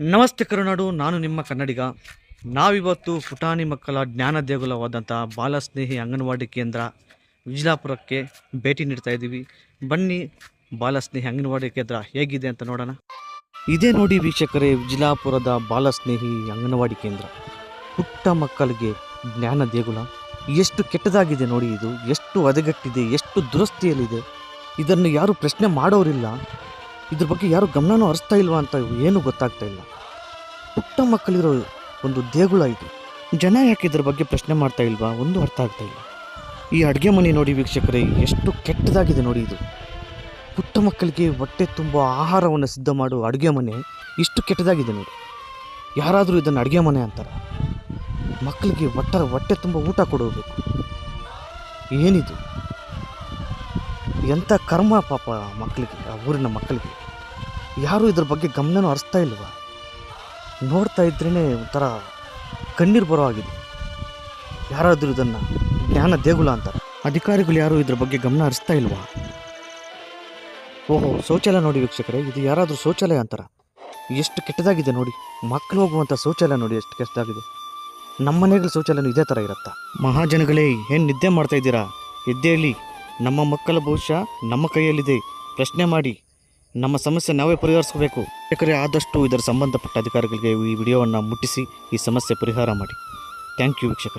ನಮಸ್ತೆ ಕರುನಾಡು, ನಾನು ನಿಮ್ಮ ಕನ್ನಡಿಗ. ನಾವಿವತ್ತು ಪುಟಾಣಿ ಮಕ್ಕಳ ಜ್ಞಾನ ದೇಗುಲವಾದಂಥ ಬಾಲಸ್ನೇಹಿ ಅಂಗನವಾಡಿ ಕೇಂದ್ರ ವಿಜಯಪುರಕ್ಕೆ ಭೇಟಿ ನೀಡ್ತಾ ಇದ್ದೀವಿ. ಬನ್ನಿ ಬಾಲಸ್ನೇಹಿ ಅಂಗನವಾಡಿ ಕೇಂದ್ರ ಹೇಗಿದೆ ಅಂತ ನೋಡೋಣ. ಇದೇ ನೋಡಿ ವೀಕ್ಷಕರೇ ವಿಜಯಪುರದ ಬಾಲಸ್ನೇಹಿ ಅಂಗನವಾಡಿ ಕೇಂದ್ರ. ಪುಟ್ಟ ಮಕ್ಕಳಿಗೆ ಜ್ಞಾನ ದೇಗುಲ. ಎಷ್ಟು ಕೆಟ್ಟದಾಗಿದೆ ನೋಡಿ ಇದು. ಎಷ್ಟು ಹದಗೆಟ್ಟಿದೆ, ಎಷ್ಟು ದುರಸ್ತಿಯಲ್ಲಿದೆ. ಇದನ್ನು ಯಾರು ಪ್ರಶ್ನೆ ಮಾಡೋರಿಲ್ಲ. ಇದ್ರ ಬಗ್ಗೆ ಯಾರು ಗಮನನೂ ಹರಿಸ್ತಾ ಇಲ್ವಾ ಅಂತ ಏನು ಗೊತ್ತಾಗ್ತಾ ಇಲ್ಲ. ಪುಟ್ಟ ಮಕ್ಕಳಿರೋ ಒಂದು ದೇಗುಲ ಇದು. ಜನ ಯಾಕೆ ಇದ್ರ ಬಗ್ಗೆ ಪ್ರಶ್ನೆ ಮಾಡ್ತಾ ಇಲ್ವಾ? ಒಂದು ಅರ್ಥ ಆಗ್ತಾ ಇಲ್ಲ. ಈ ಅಡುಗೆ ಮನೆ ನೋಡಿ ವೀಕ್ಷಕರೇ, ಎಷ್ಟು ಕೆಟ್ಟದಾಗಿದೆ ನೋಡಿ ಇದು. ಪುಟ್ಟ ಮಕ್ಕಳಿಗೆ ಹೊಟ್ಟೆ ತುಂಬ ಆಹಾರವನ್ನು ಸಿದ್ಧ ಮಾಡುವ ಅಡುಗೆ ಮನೆ ಇಷ್ಟು ಕೆಟ್ಟದಾಗಿದೆ ನೋಡಿ. ಯಾರಾದರೂ ಇದನ್ನು ಅಡುಗೆ ಮನೆ ಅಂತಾರೆ? ಮಕ್ಕಳಿಗೆ ಹೊಟ್ಟೆ ಹೊಟ್ಟೆ ತುಂಬ ಊಟ ಕೊಡಬೇಕು. ಏನಿದು? ಎಂಥ ಕರ್ಮ ಪಾಪ ಮಕ್ಕಳಿಗೆ, ಆ ಊರಿನ ಮಕ್ಕಳಿಗೆ? ಯಾರೂ ಇದ್ರ ಬಗ್ಗೆ ಗಮನನೂ ಹರಿಸ್ತಾ ಇಲ್ವ? ನೋಡ್ತಾ ಇದ್ರೇ ಒಂಥರ ಕಣ್ಣೀರು ಬರೋ ಆಗಿದೆ ಯಾರಾದರೂ ಇದನ್ನು ಜ್ಞಾನ ದೇಗುಲ ಅಂತಾರೆ ಅಧಿಕಾರಿಗಳು ಯಾರು ಇದ್ರ ಬಗ್ಗೆ ಗಮನ ಹರಿಸ್ತಾ ಇಲ್ವಾ? ಓಹೋ, ಶೌಚಾಲಯ ನೋಡಿ ವೀಕ್ಷಕರೇ, ಇದು ಯಾರಾದರೂ ಶೌಚಾಲಯ ಅಂತಾರ? ಎಷ್ಟು ಕೆಟ್ಟದಾಗಿದೆ ನೋಡಿ ಮಕ್ಕಳು ಹೋಗುವಂಥ ಶೌಚಾಲಯ ನೋಡಿ ಎಷ್ಟು ಕೆಟ್ಟದಾಗಿದೆ. ನಮ್ಮ ಮನೆಗಳ ಶೌಚಾಲಯ ಇದೇ ಥರ ಇರುತ್ತಾ? ಮಹಾಜನಗಳೇ, ಏನು ನಿದ್ದೆ ಮಾಡ್ತಾ ಇದ್ದೀರಾ? ಎದ್ದೇಳಿ. ನಮ್ಮ ಮಕ್ಕಳ ಭವಿಷ್ಯ ನಮ್ಮ ಕೈಯಲ್ಲಿದೆ. ಪ್ರಶ್ನೆ ಮಾಡಿ. ನಮ್ಮ ಸಮಸ್ಯೆ ನಾವೇ ಪರಿಹರಿಸಬೇಕು ಯಾಕಂದರೆ ಆದಷ್ಟು ಇದರ ಸಂಬಂಧಪಟ್ಟ ಅಧಿಕಾರಿಗಳಿಗೆ ಈ ವಿಡಿಯೋವನ್ನು ಮುಟ್ಟಿಸಿ, ಈ ಸಮಸ್ಯೆ ಪರಿಹಾರ ಮಾಡಿ. ಥ್ಯಾಂಕ್ ಯು ವೀಕ್ಷಕರೇ.